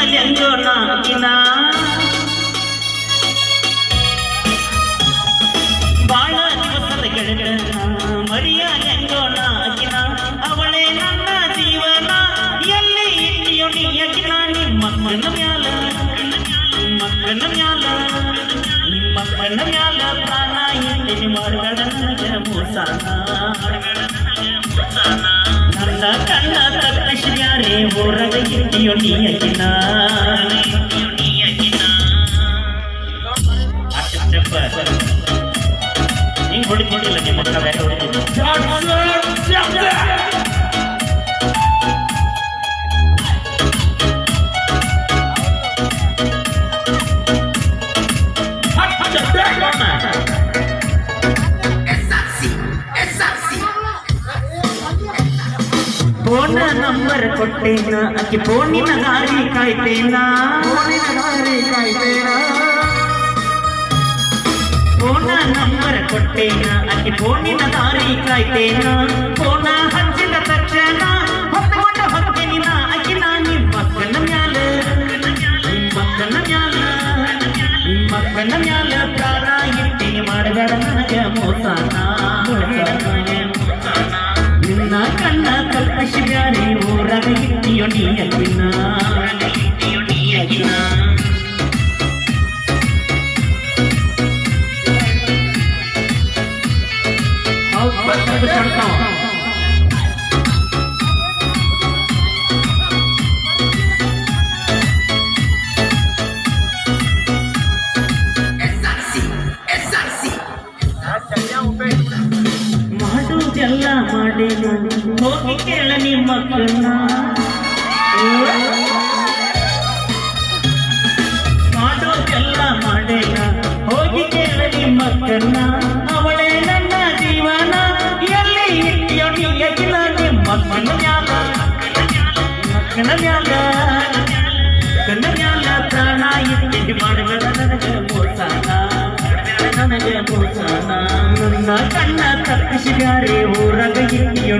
ಮರಿಯಲೆಂದೋ ನಾಕಿನ ಬಾಳ ದಿವಸದ ಗೆಳೆತನ ಮರಿಯಲೆಂದೋ ನಾಕಿನ ಅವಳೇ ನನ್ನ ಜೀವನ ಎಲ್ಲಿ ಇಟ್ಟಿಯೋ ನೀಯಕಿನ ನಿಮ್ಮಕ್ಕನ ಮ್ಯಾಲ ನಿಮ್ಮಕ್ಕನ ಮ್ಯಾಲ ನಿಮ್ಮಕ್ಕನ ಮ್ಯಾಲ ಪ್ರಾಣ ಇಟ್ಟಿನಿ ಮಾಡಬೇಡ ನನಗೆ ಮೋಸನ ನನ್ನ ಕಣ್ಣ ತಪ್ಪಿಸ್ಯಾರೆ ಊರಗ ಇಟ್ಟಿಯೋ ನೀಯಕಿನ ಅಷ್ಟಪ್ಪ ಹಿಂಗ್ ಹೊಡಿತಿದ್ದಿಲ್ಲ ನಿಮ್ಮ ಕೊಟ್ಟೇನ. ಅಕ್ಕಿ ಪೋಣಿನ ದಾರಿ ಕಾಯ್ತೇನ. ಪೋಣಿನ ದಾರಿ ಕಾಯ್ತೇನ. Phone number ಕೊಟ್ಟೇನ. ಅಕ್ಕಿ ಪೋಣಿನ ದಾರಿ ಕಾಯ್ತೇನ. ಫೋನ ಹಚ್ಚಿದ ತಕ್ಷಣ ಹೊತ್ಕೊಂಡು ಹೊತ್ತೇನಿನ ಅಕ್ಕಿನ ನಿಮ್ಮಕ್ಕನ ಮ್ಯಾಲ. ನಿಮ್ಮಕ್ಕನ ಮ್ಯಾಲ. ಪ್ರಾಣ ಇಟ್ಟಿನಿ ಮಾಡಬೇಡ ನನಗೆ ಮೋಸನ ಇಟ್ಟಿಯೋ ನೀ ಅಕ್ಕಿನ ಇಟ್ಟಿಯೋ ನೀ ಅಕ್ಕಿನ ಮಾಡುವುದೆಲ್ಲ ಮಾಡೇನು? ಹೋಗಿ ಕೇಳ ನಿಮ್ಮ ಮಕ್ಕಳನ್ನ ಹೋಗಿ ಅವಳೇ ನನ್ನ ಜೀವನ. ಕಣ್ಣ ಮ್ಯಾಲ ಪ್ರಾಣ ಇಟ್ಟಿಗೆ ಮಾಡಬೇಡ ನನಗೆ ಮೋಸನ ನನಗೆ ಮೋಸನ ನನ್ನ ಕಣ್ಣ ತಪ್ಪಿಸಿ ಬ್ಯಾರೆ ಊರಾಗ ಇಟ್ಟಿಯೋ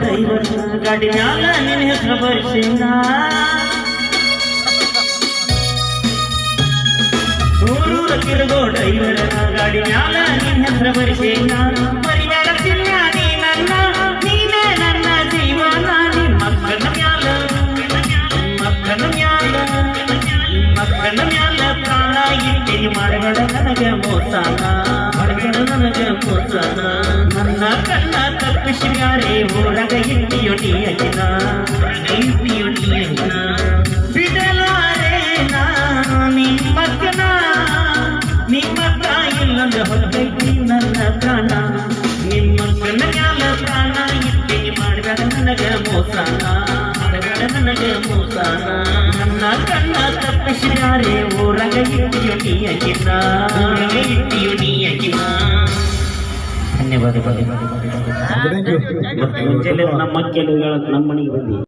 ಡ್ರೈವರ್ ಗಾಡಿ ಮ್ಯಾಲ ನಿನ್ನ ಹೆಸರು ಬರ್ಸಿಂದ ಊರು ತಿರುಗೋ ಡ್ರೈವರ್ ಗಾಡಿ ಮ್ಯಾಲ ನಿನ್ನ ಹೆಸರು ಬರ್ಸಿಂದ ಮರಿಬೇಡ ಚಿನ್ನ ನೀ ನನ್ನ ನೀನೇ ನನ್ನ ಜೀವನ ನಿಮ್ಮ ಮಕ್ಕನ ಮ್ಯಾಲ ಮಕ್ಕನ ಮ್ಯಾಲ ಮಕ್ಕನ ಮ್ಯಾಲ ಪ್ರಾಣ ಇಟ್ಟಿನಿ ಮಾಡಬೇಡ ನನಗೆ ಮೋಸನ ಮಾಡಬೇಡ ನನಗೆ ಮೋಸನ ನನ್ನ ಕಣ್ಣ ಬ್ಯಾರೆ ಊರಾಗ ಇಟ್ಟಿಯೋ ನೀಯಕಿನ. ಇಟ್ಟಿಯೋ ನೀಯಕಿನ ಬಿಡಲಾರೆ ನಾನು ನಿಮ್ಮ ನನ್ನ ಪ್ರಾಣ. ನಿಮ್ಮ ಪ್ರಾಣ ನನಗ ಮೋಸಾನ ನನಗೆ ಮೋಸನ ನೀಯಕಿನ. ನಮ್ಮ ಕೆಲವು ನಮ್ಮ ಮನೆಗೆ ಬಂದಿ